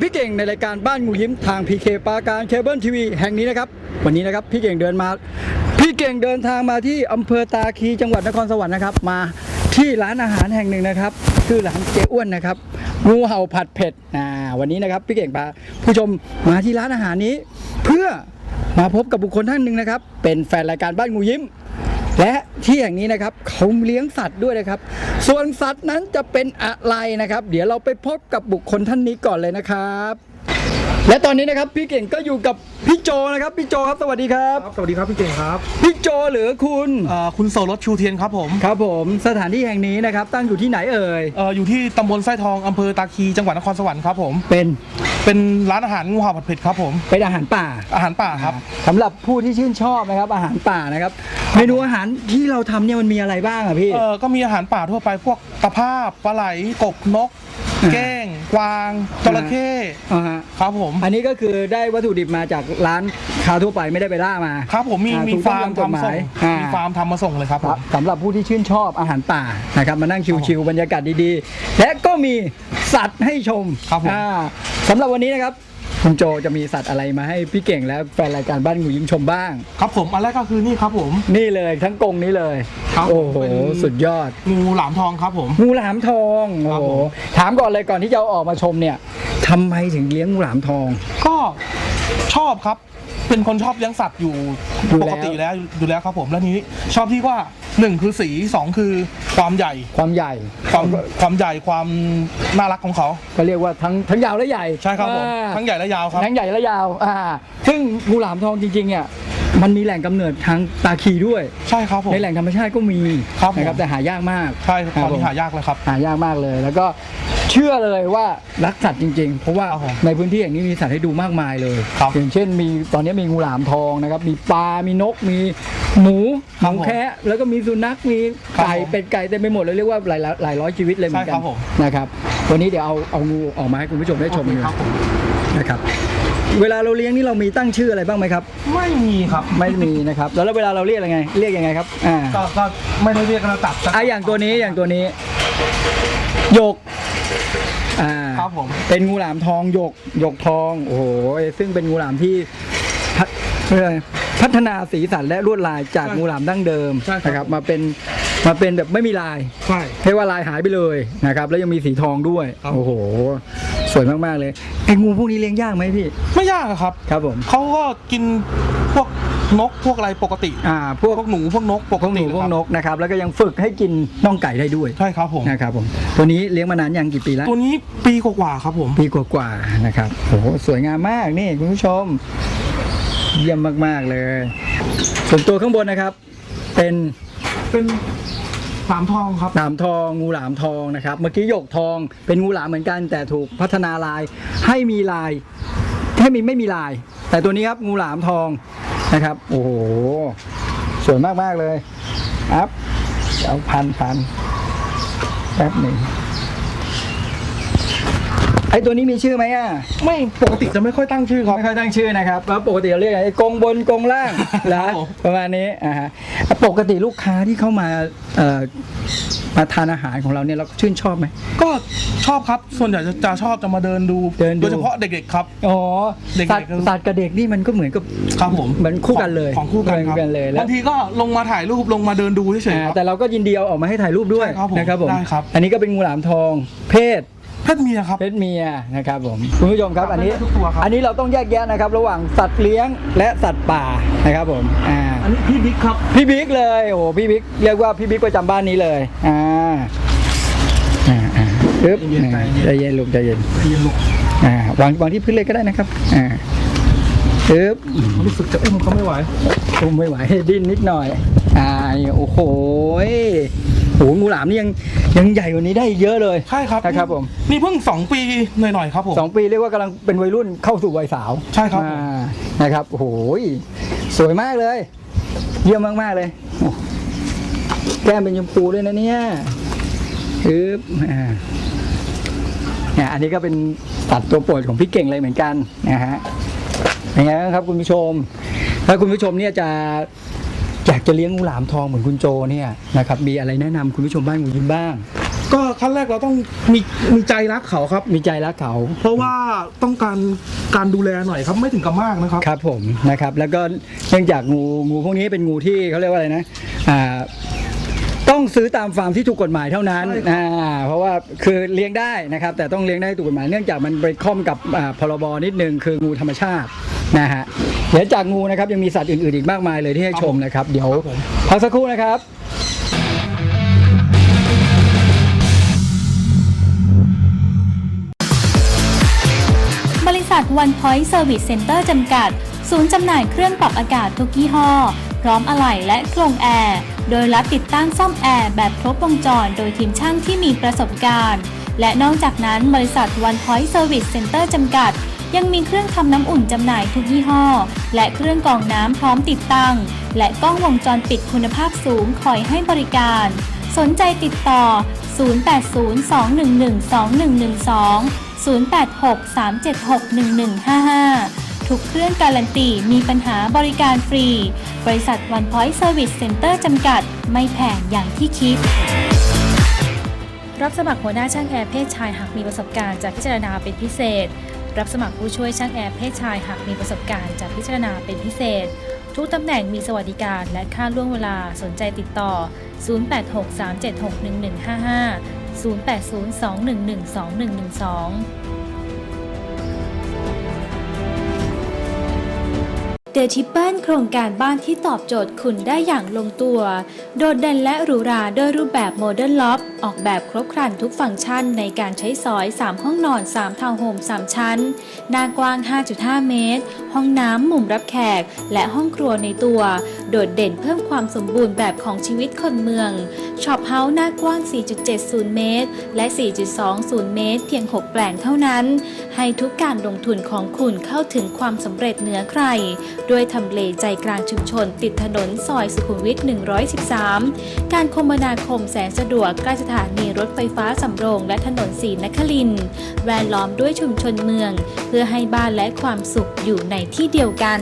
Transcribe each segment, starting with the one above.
พี่เก่งในรายการบ้านงูยิ้มทาง PK ปาการเคเบิลทีวีแห่งนี้นะครับ วันนี้นะครับพี่เก่งเดินมา พี่เก่งเดินทางมาที่อำเภอตาคีจังหวัดนครสวรรค์นะครับ มาที่ร้านอาหารแห่งหนึ่งนะครับชื่อร้านเจ๊อ้วนนะครับงูเห่าผัดเผ็ดอ่าวันนี้นะครับพี่เก่งพาผู้ชมมาที่ร้านอาหารนี้ เพื่อมาพบกับบุคคลท่านหนึ่งนะครับ เป็นแฟนรายการบ้านงูยิ้ม และที่อย่างนี้นะครับเขาเลี้ยงสัตว์ด้วยนะครับ ส่วนสัตว์นั้นจะเป็นอะไรนะครับ เดี๋ยวเราไปพบกับบุคคลท่านนี้ก่อนเลยนะครับ และตอนนี้นะครับพี่เก่งก็อยู่กับพี่โจนะครับพี่โจครับสวัสดีครับครับ สวัสดีครับพี่เก่งครับ พี่โจหรือคุณเอ่อคุณโสรสชูเทียนครับผมครับผมสถานที่แห่งนี้นะครับตั้งอยู่ที่ไหนเอ่ยเอ่ออยู่ที่ตำบลไส้ทองอำเภอตาคีจังหวัดนครสวรรค์ครับผมเป็นเป็นร้านอาหารงูเห่าผัดเผ็ดครับผม เป็นอาหารป่าอาหารป่าครับสำหรับผู้ที่ชื่นชอบนะครับอาหารป่านะครับเมนูอาหารที่เราทำเนี่ยมันมีอะไรบ้างอะพี่เอ่อก็มีอาหารป่าทั่วไปพวกตะภาพปลาไหลกบนกอ่า แก้งกวางจระเข้อ่าฮะ ครับผม อันนี้ก็คือได้วัตถุดิบมาจากร้านค้าทั่วไปไม่ได้ไปล่ามา ครับผมมีอ่ามีถูกต้องฟาร์มตามกฎหทำส่มางยอ่ามี มีฟาร์มทำมาส่งเลยครับผครับม สำหรับผู้ที่ชื่นชอบอาหารป่านะครับมานั่งชิวๆบรรยากาศดีๆ และก็มีสัตว์ให้ชมครับผม อ่าสำหรับวันนี้นะครับ คุณโจจะมีสัตว์อะไรมาให้พี่เก่งและแฟนรายการบ้านงูยิ้มชมบ้าง ครับผมอันแรกก็คือนี่ครับผม นี่เลยทั้งกรงนี้เลยครับโอ้โหเป็น สุดยอด งูหลามทองครับผม งูหลามทองโอ้ครับโหผม ถามก่อนเลยก่อนที่จะเอาออกมาชมเนี่ยทำไมถึงเลี้ยงงูหลามทอง ก็ชอบครับ เป็นคนชอบเลี้ยงสัตว์อยู่อยู่ปแล้ว กติอยู่แล้วอยู่แล้วครับผมแล้วทีนี้ชอบที่ว่าหนึ่งคือสีสองคือความใหญ่ ความใหญ่ ความความใหญ่ความน่ารักของเขา ก็เรียกว่าทั้งทั้งยาวและใหญ่ใช่ครับผม อ่าทั้งใหญ่และยาวครับ ทั้งใหญ่และยาวอ่าซึ่งงูหลามทองจริงๆเนี่ยมันมีแหล่งกำเนิดทางตาคีด้วย ใช่ครับผม ในแหล่งธรรมชาติก็มีครับผม นะครับแต่หายากมากใช่ครับคตรัอบนผมนี้หายากเลยครับ หายากมากเลย แล้วก็ เชื่อเลยว่ารักสัตว์จริง ๆ เพราะว่าครับผมในพื้นที่แห่งนี้มีสัตว์ให้ดูมากมายเลยครับอย่างเช่น มีตอนนี้มีงูหลามทองนะครับมีปลา มีนก มีหมูหครับมูผมแคะแล้วก็มีสุนัขมีไก่ครับผมเป็ดไก่เต็มไปหมดเลยเรียกว่าหลายหลายร้อยชีวิตเลยเหมือนกัใช่ครันบผมนะครับวันนี้เดี๋ยวเอาเอางูออกมาให้คุณผู้ชมได้ชมกันครับผมนะครับเวลาเราเลี้ยงนี่เรามีตั้งชื่ออะไรบ้างไหมครับ ไม่มีครับไม่มีนะครับแล้วเวลาเราเรียกอะไรไง เรียกยังไงครับอ่าก็ก็ไม่ได้เรียกกระตับอะอย่างตัวนี้อย่างตัวนี้หยกอ่า ครับผมเป็นงูหลามทองหยกหยกทอง โอ้โหซึ่งเป็นงูหลามที่พัฒเอ่อพัฒนาสีสันและลวดลายจากงูหลามดั้งเดิมใช่ครับนะครับ มาเป็นมาเป็นแบบไม่มีลายใช่ให้ว่าลายหายไปเลยนะครับ แล้วยังมีสีทองด้วยครับโอ้โห สวยมาก ๆ เลยไอ้งูพวกนี้เลี้ยงยากไหมพี่ ไม่ยากอะครับ ครับผมเขาก็กินพวก นกพวกอะไรปกติอ่าพวกพวกหนูพวกนกปพกวกหตินูเลยพวคกรับนกนะครับแล้วก็ยังฝึกให้กินน่องไก่ได้ด้วยใช่ครับผม นะครับผมตัวนี้เลี้ยงมานานยังกี่ปีแล้วตัวนี้ปีกว่าๆครับผม ปีกว่าๆนะครับโอ้โหสวยงามมากนี่คุณผู้ชม เยี่ยมมากๆเลย ส่วนตัวข้างบนนะครับ เป็นเป็นหลามทองครับ หลามทองงูหลามทองนะครับ เมื่อกี้หยกทองเป็นงูหลามเหมือนกัน แต่ถูกพัฒนาลายให้มีลายให้มีไม่มีลาย แต่ตัวนี้ครับงูหลามทอง นะครับ โอ้โห สวยมาก ๆ เลยครับเอาพันพันแป๊บหนึ่งไอตัวนี้มีชื่อไหมอะ ไม่ปกติจะไม่ค่อยตั้งชื่อครับไม่ค่อยตั้งชื่อนะครับแล้วปกติเราเรียกอะไรกงบนกงล่างแล้วครับผมประมาณนี้อ่าฮะปกติลูกค้าที่เข้ามาเอ่อ มาทานอาหารของเราเนี่ยเราชื่นชอบไหม ก็ชอบครับ ส่วนใหญ่จะจะชอบจะมาเดินดู เดินดู โดยเฉพาะเด็กๆครับ อ๋อเด็กๆสัตว์ก็สัตว์กับเด็กนี่มันก็เหมือนกับครับผมเหมือนคู่กันเลยของคู่กันครับเหมือนกันเลยแล้วบางทีก็ลงมาถ่ายรูปลงมาเดินดูเฉยๆอ่าครับ แต่เราก็ยินดีเอาออกมาให้ถ่ายรูปด้วยใช่ครับผมนะครับผม ได้ครับ อันนี้ก็เป็นงูหลามทอง เพศ เพศเมียครับ เพศเมียนะครับผมคุณผู้ชมครับครับอันนี้ ได้ทุกตัวครับ อันนี้เราต้องแยกแยะนะครับ ระหว่างสัตว์เลี้ยงและสัตว์ป่านะครับผมอ่าอันนี้พี่บิ๊กครับ พี่บิ๊กเลยโอ้โหพี่บิ๊กเรียกว่าพี่บิ๊กประจำบ้านนี้เลยอ่าอ่าอ่าปึ๊บใจเย็นใจเย็น ใจเย็นลูกใจเย็นพี่ลูกอ่าวางวางที่พื้นเลยก็ได้นะครับอ่าปึ๊บ รู้สึกจะอุ้มเขาไม่ไหวอุ้มไม่ไหวดิ้นนิดหน่อยอ่าโอ้โหย โอ้โหงูหลามนี่ยังยังใหญ่กว่านี้ได้อีกเยอะเลย ใช่ครับนะครับผม นี่เพิ่งสองปีหน่อยๆครับผมสองปีเรียกว่ากำลังเป็นวัยรุ่นเข้าสู่วัยสาวใช่ครับผม อ่านะครับโอ้โหยสวยมากเลย เยี่ยมมากๆเลยโอ้แก้มเป็นชมพูด้วยนะเนี่ยปึ๊บอ่าเนี่ยอันนี้ก็เป็นสัตว์ตัวโปรดของพี่เก่งเลยเหมือนกันนะฮะ เป็นไงบ้างครับคุณผู้ชม ถ้าคุณผู้ชมเนี่ยจะ อยากจะเลี้ยงงูหลามทองเหมือนคุณโจเนี่ยนะครับมีอะไรแนะนำคุณผู้ชมบ้านงูยิ้มบ้าง ก็ขั้นแรกเราต้องมีมีใจรักเขาครับ มีใจรักเขา เพราะว่าต้องการการดูแลหน่อยครับไม่ถึงกับมากนะครับครับผมนะครับแล้วก็เนื่องจากงูงูพวกนี้เป็นงูที่เขาเรียกว่าอะไรนะอ่าต้องซื้อตามฟาร์มที่ถูกกฎหมายเท่านั้นใช่ครับอ่าเพราะว่าคือเลี้ยงได้นะครับ แต่ต้องเลี้ยงได้ถูกกฎหมายเนื่องจากมันไปคล่อมกับอ่าพรบนิดนึงคืองูธรรมชาตินะฮะ เดี๋ยวจากงูนะครับยังมีสัตว์อื่นๆอีกมากมายเลยที่ให้ชมนะครับ เดี๋ยวพักสักครู่นะครับบริษัท One Point Service Center จำกัด ศูนย์จำหน่ายเครื่องปรับอากาศทุกยี่ห้อ พร้อมอะไหล่และโครงแอร์ โดยรับติดตั้งซ่อมแอร์แบบครบวงจรโดยทีมช่างที่มีประสบการณ์ และนอกจากนั้นบริษัท One Point Service Center จำกัด ยังมีเครื่องทำน้ำอุ่นจำหน่ายทุกยี่ห้อ และเครื่องกรองน้ำพร้อมติดตั้ง และกล้องวงจรปิดคุณภาพสูงคอยให้บริการ สนใจติดต่อ 0802112112 0863761155 ทุกเครื่องการันตีมีปัญหาบริการฟรี บริษัท One Point Service Center จำกัด ไม่แพงอย่างที่คิด รับสมัครหัวหน้าช่างแอร์เพศชายหากมีประสบการณ์จะพิจารณาเป็นพิเศษ รับสมัครผู้ช่วยช่างแอร์เพศชายหากมีประสบการณ์จะพิจารณาเป็นพิเศษ ทุกตำแหน่งมีสวัสดิการและค่าล่วงเวลาสนใจติดต่อ 0863761155 0802112112 เดทิปเปิลโครงการบ้านที่ตอบโจทย์คุณได้อย่างลงตัว โดดเด่นและหรูหราด้วยรูปแบบโมเดิร์นล็อบออกแบบครบครันทุกฟังก์ชันในการใช้สอย 3 ห้องนอน 3 ทาวน์โฮม 3 ชั้น หน้ากว้าง 5.5 เมตร ห้องน้ำมุมรับแขก และห้องครัวในตัว โดดเด่นเพิ่มความสมบูรณ์แบบของชีวิตคนเมืองช็อปเฮาส์หน้ากว้าง 4.70 เมตร และ 4.20 เมตร เพียง 6 แปลงเท่านั้น ให้ทุกการลงทุนของคุณเข้าถึงความสำเร็จเหนือใครด้วยทำเลใจกลางชุมชน ติดถนนซอยสุขุมวิท 113 การคมนาคมแสนสะดวกใกล้สถานีรถไฟฟ้าสำโรงและถนนสีนครินแวดล้อมด้วยชุมชนเมือง เพื่อให้บ้านและความสุขอยู่ในที่เดียวกัน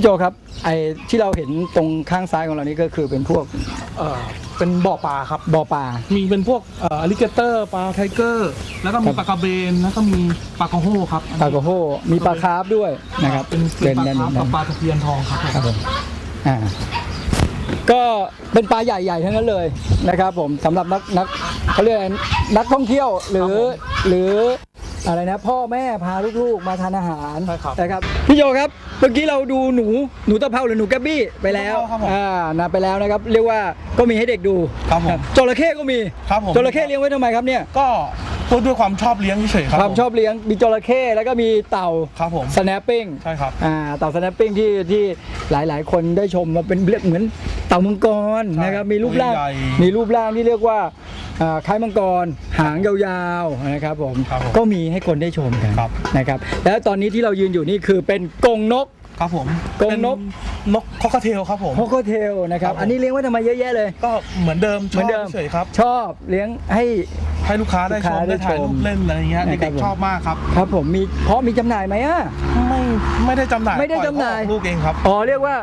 พี่โจครับไอ้ที่เราเห็นตรงข้างซ้ายของเรานี่ก็คือเป็นพวกเอ่อเป็นบ่อปลาครับ บ่อปลา มีเป็นพวกเอ่ออลิเกเตอร์ปลาไทเกอร์ แล้วก็มีครับปลากระเบน แล้วก็มีปลากระโห้ครับปลากระโฮมีปลาคาร์ฟด้วยนะครับเป็นเป็นปลาด้านคาร์ฟด้ากับนปลาตะเพียนทองครับครับผมอ่าก็เป็นปลาใหญ่ๆทั้งนั้นเลยนะครับผมสำหรับนักนักเขาเรียกอะไรนักท่องเที่ยวหรือหรือ อะไรนะ พ่อแม่พาลูกๆมาทานอาหารใช่ครับนะครับพี่โจครับ เมื่อกี้เราดูหนูหนูตะเภาหรือหนูแกบบี้ไปแล้วหนูตะเภาครับผมอ่านะไปแล้วนะครับ เรียกว่าก็มีให้เด็กดูครับผม จระเข้ก็มีครับผม จระเข้เลี้ยงไว้ทำไมครับเนี่ย ก็ พูดด้วยความชอบเลี้ยงเฉยๆครับความชอบเลี้ยงมีจระเข้แล้วก็มีเต่าครับผม สแนปปิ้งใช่ครับ อ่าเต่าสแนปปิ้งที่ที่หลายๆ คนได้ชมมาเป็นเรียกเหมือนเต่ามังกรใช่นะครับมีรูปร่างตัวใหญ่มีรูปร่างที่เรียกว่าอ่าคล้ายมังกรหางยาวๆนะครับผมครับผมก็มีให้คนได้ชมกันครับ นะครับแล้วตอนนี้ที่เรายืนอยู่นี่คือเป็นกรงนก ครับผมกรงนก เป็นนกคอกเทลครับผมโคโคเทลนะครับครับผม อันนี้เลี้ยงไว้ทำไมเยอะแยะเลย ก็เหมือนเดิมเหมือนเดิมชบเฉยๆครับ ชอบเลี้ยงให้ ให้ลูกค้าได้ลูกชค้ามได้ได้ถ่ายชมรูปเล่นอะไรอย่างเงี้ยนะครับเด็กผม ๆชอบมากครับ ครับผมมีเพราะมีจำหน่ายไหมอะ ไม่ไม่ได้จำหน่ายไม่ได้ปล่อจำหน่ายเขออกลูกเองครับอ๋อเรียกว่า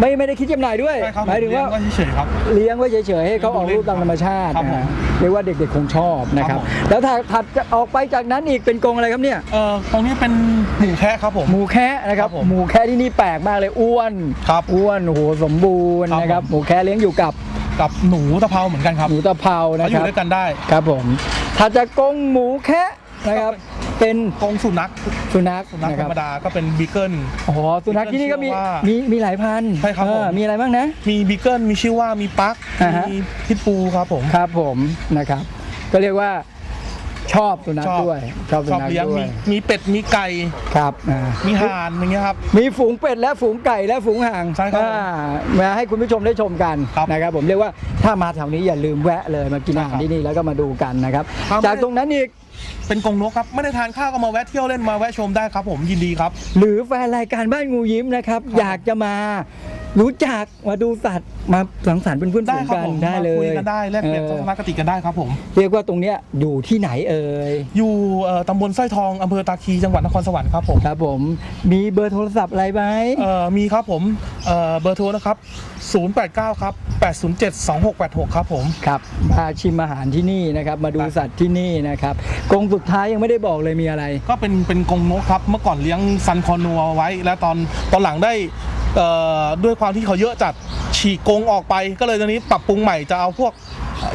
ไม่ไม่ได้คิดจำหน่ายด้วยใช่ครับหมายถึงว่า เลี้ยไเฉยๆครับ เลี้ยงไว้เฉยๆให้เขาออกลูกตามธรรมชาติครับผมนะเรียกว่าเด็กๆคงชอบนะครับ ครับผม แล้วถ้าถัดจะออกไปจากนั้นอีกเป็นกรงอะไรครับเนี่ย เอ่อตรงนี้เป็นหมูแคะครับผม หมูแคะนะครับครับผมหมูแคะที่นี่แปลกมากเลยอ้วนครับอ้วนโอ้โหสมบูรณ์ครับนะครับผม หมูแคะเลี้ยงอยู่กับ กับหนูตะเภาเหมือนกันครับหมูตะเภาเขานะอครัยู่บด้วยกันได้ครับผมถัดจากกรงหมูแคะนะครับ เป็นกรงสุนัขสุนัขสุนัขนะธครรับรมดาก็เป็นบีเกิลอ๋อสุนัขที่นี่ก็มีเชื่อว่ามีมีหลายพันธุ์ใช่ครับเออผม มีอะไรบ้างนะ มีบีเกิลมีชื่อว่ามีปักอ่าฮะ มีพิทบูครับผม ครับผมนะครับ ก็เรียกว่า ชอบสุนัขชอบด้วยชอบสุชอบนัขเลี้ยงด้วมียมีเป็ดมีไก่ครับอ่า มีห่านอย่างเงี้ยครับ มีฝูงเป็ดและฝูงไก่และฝูงห่างใช่ครับอ่ามาให้คุณผู้ชมได้ชมกันครับนะครับ ผมเรียกว่าถ้ามาแถวนี้อย่าลืมแวะเลยมากินอาหารครับที่นี่แล้วก็มาดูกันนะครับ ครับ จากตรงนั้นอีกเป็นกรงนกครับ ไม่ได้ทานข้าวก็มาแวะเที่ยวเล่นมาแวะชมได้ครับ ผมยินดีครับ หรือแฟนรายการบ้านงูยิ้มนะครับครับอยากจะมา รู้จักมาดูสัตว์มาสังสรรค์เป็นเพื่อนได้ฝูงครับกันผมได้เลมาคุยยกันได้แลกเปลี่ยนออทัศนคติกันได้ครับผม เรียกว่าตรงเนี้ยอยู่ที่ไหนเอ่ยอยู่เอ่อตำบลสร้อยทองอำเภอตาคีจังหวัดนครสวรรค์ครับผมครับผมมีเบอร์โทรศัพท์อะไรไหมเอ่อมีครับผมเอ่อเบอร์โทรนะครับ 089 ครับ 807 2686 ครับผม ครับมาชิมอาหารที่นี่นะครับ มาดูครับสัตว์ที่นี่นะครับกรงสุดท้ายยังไม่ได้บอกเลยมีอะไร ก็เป็นเป็นกรงนกครับ เมื่อก่อนเลี้ยงซันคอนัวไว้ แล้วตอนตอนหลังได้เอ่อ ด้วยความที่เขาเยอะจัดฉีกกงออกไป ก็เลยตอนนี้ปรับปรุงใหม่จะเอาพวก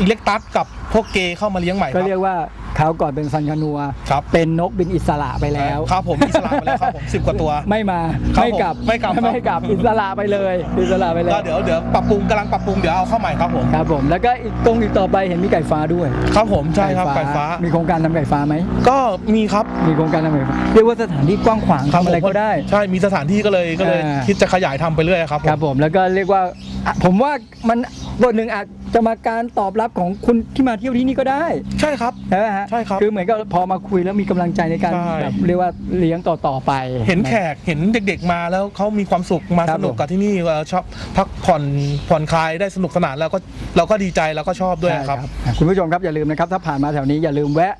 อิเล็กตัสกับพวกเกย์เข้ามาเลี้ยงใหม่คก็รับ เรียกว่า คราวก่อนเป็นซันคานัว ครับ เป็นนกบินอิสระไปแล้ว ครับผมอิสระไปแล้วครับผมสิบกว่าตัว ไม่มาครับไม่กลับผมไม่กลับครับ ไม่กลับอิสระไปเลย อิสระไปเลยก็เดี๋ยวเดี๋ยวปรับปรุงกำลังปรับปรุงเดี๋ยวเอาเข้าใหม่ครับผม ครับผมแล้วก็อีกตรงอีกต่อไปเห็นมีไก่ฟ้าด้วยครับผมใช่ครับไก่ฟ้า มีโครงการทำไก่ฟ้าไหมก็มีครับมีโครงการทำไก่ฟ้าเรียกว่าสถานที่กว้างขวางคบทำอะไรผมก็ได้ ใช่มีสถานที่ก็เลยก็เลยอ่า คิดจะขยายทำไปเรื่อยครับผม ครับผมแล้วก็เรียกว่าอะผมว่ามันตัวหนึ่งอาจ จะมาการตอบรับของคุณที่มาเที่ยวที่นี่ก็ได้ใช่ครับ ใช่ไหมฮะใช่ครับ คือเหมือนกับพอมาคุยแล้วมีกำลังใจในการใช่ แบบเรียกว่าเลี้ยงต่อต่อๆไป เห็นแขกเห็นเด็กๆมาแล้วเขามีความสุขมาครัสบนุกผมกับที่นี่เอ่อชอบพักผ่อนผ่อนคลายได้สนุกสนานแล้วก็เราก็ดีใจแล้วก็ชอบด้วยใช่ครับอะคุณผู้ชมครับอย่าลืมนะครับถ้าผ่านมาแถวนี้อย่าลืมแวะ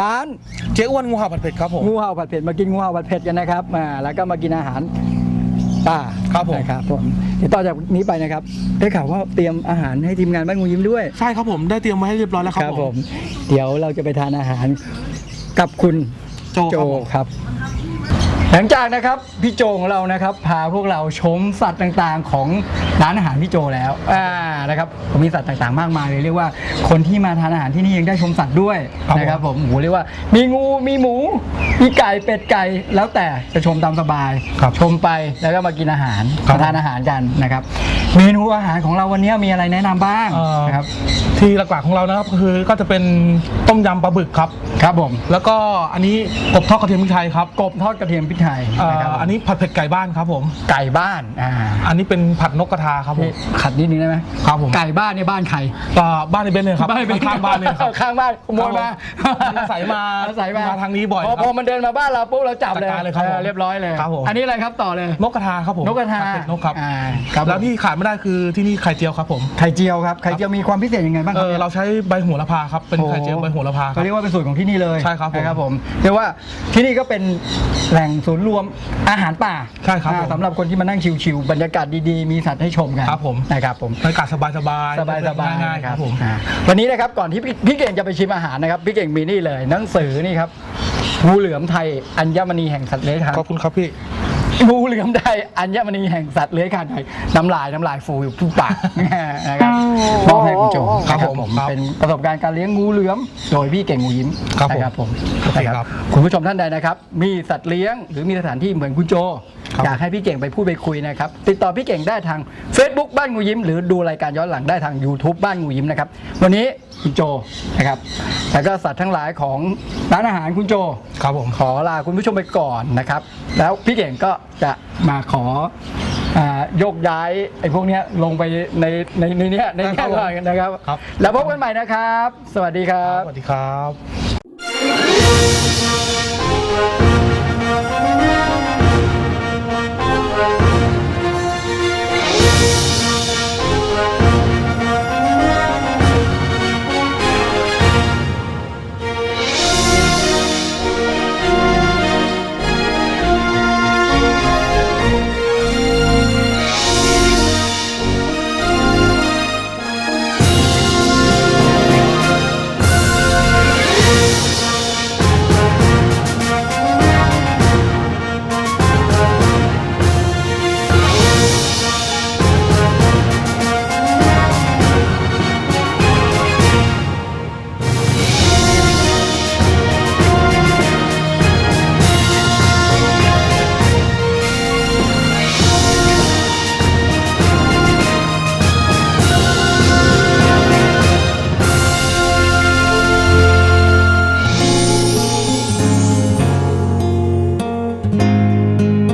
ร้านเจ๊อ้วนงูเห่าผัดเผ็ดครับผม งูเห่าผัดเผ็ดมากินงูเห่าผัดเผ็ดกันนะครับอ่าแล้วก็มากินอาหาร ป่าครับผม นะครับผมเดี๋ยวต่อจากนี้ไปนะครับ ได้ข่าวว่าเตรียมอาหารให้ทีมงานบ้านงูยิ้มด้วย ใช่ครับผมได้เตรียมไว้ให้เรียบร้อยแล้วครับผมเดี๋ยวเราจะไปทานอาหารกับคุณโจครับผม ครับ หลังจากนะครับพี่โจของเรานะครับ พาพวกเราชมสัตว์ต่างๆของร้านอาหารพี่โจแล้วอ่านะครับผมมีสัตว์ต่างๆมากมายเลยเรียกว่าคนที่มาทานอาหารที่นี่ยังได้ชมสัตว์ด้วยครับนะครับผมโอ้โหเรียกว่า มีงูมีหมู มีไก่เป็ดไก่แล้วแต่จะชมตามสบาย ครับชมไปแล้วก็มากินอาหารครับ มาทานอาหารกันนะครับ เมนูอาหารของเราวันนี้มีอะไรแนะนำบ้างเอ่อนะครับที่หลักๆของเรานะครับก็คือก็จะเป็นต้มยำปลาบึกครับ ครับผม แล้วก็อันนี้กบทอดกระเทียมพริกไทยครับ กบทอดกระเทียมพริกไทยเอ่อนะครับอันนี้ผัดเผ็ดไก่บ้านครับผม ไก่บ้านอ่าอันนี้เป็นผัดนกกระทาครับผม นี่ขัดนิดนึงได้ไหมครับผม ไก่บ้านเนี่ยบ้านใครก็บ้านในเบนเลยครับข้างบ้านเลยครับ ข้างบ้านขโมยมาอาศัยมาอาศัยมามาทางนี้บ่อยพอครับพอมันเดินมาบ้านเราปุ๊บเราจับเลยจัดการเลยครับผมออเรียบร้อยเลยครับผม อันนี้อะไรครับต่อเลย นกกระทาครับผมนกกระทาผัดเผ็ดนกครับอ่าครับแล้วที่ขาดไม่ได้คือที่นี่ไข่เจียวครับผมไข่เจียวครับไข่เจียวมีความพิเศษยังไงบ้างคเอรับอนี่ยเราใช้ใบโหัวละพาครับเป็นไข่เจียวใบโหัวละพาคก็รับเรียกว่าเป็นสูตรของที่นี่เลยใช่ครับผม นะครับผมเรียกว่าที่นี่ก็เป็นแหล่งศูนย์รวมอาหารป่าใช่ครับอ่าผมสำหรับคนที่มานั่งชิวๆบรรยากาศดีๆ มีสัตว์ให้ชมกันครับผม นะครับผม บรรยากาศสบายสบายสบายสบายง่ายๆครับผม อ่าวันนี้นะครับก่อนที่พี่พี่เก่งจะไปชิมอาหารนะครับ พี่เก่งมีนี่เลย หนังสือนี่ครับงูเหลือมไทยอัญมณีแห่งสัตว์เลื้อยคลานขอบคุณครับพี่ งูเหลือมไทยอัญมณีแห่งสัตว์เลื้อยคลานไทยน้ำลายน้ำลายฟูอยู่ทุกปากนะครับมอบให้คุณโจครับนะผมครับเป็นประสบการณ์การเลี้ยงงูเหลือม โดยพี่เก่งงูยิ้มครับผมนะครับผมโอเคนะครับคุณผู้ชมท่านใดนะครับ มีสัตว์เลี้ยงหรือมีสถานที่เหมือนคุณโจครับ อยากให้พี่เก่งไปพูดไปคุยนะครับ ติดต่อพี่เก่งได้ทาง Facebook บ้านงูยิ้ม หรือดูรายการย้อนหลังได้ทาง YouTube บ้านงูยิ้มนะครับ วันนี้คุณโจนะครับแล้วก็สัตว์ทั้งหลายของร้านอาหารคุณโจครับผมขอลาคุณผู้ชมไปก่อนนะครับ แล้วพี่เก่งก็จะมาขออ่าโยกย้ายไอ้พวกเนี้ยลงไปในในในเนี้ยในครัแง่บผมก่อนนะครับครับ แล้วพบกันใหม่นะครับ สวัสดีครับ สวัสดีครับ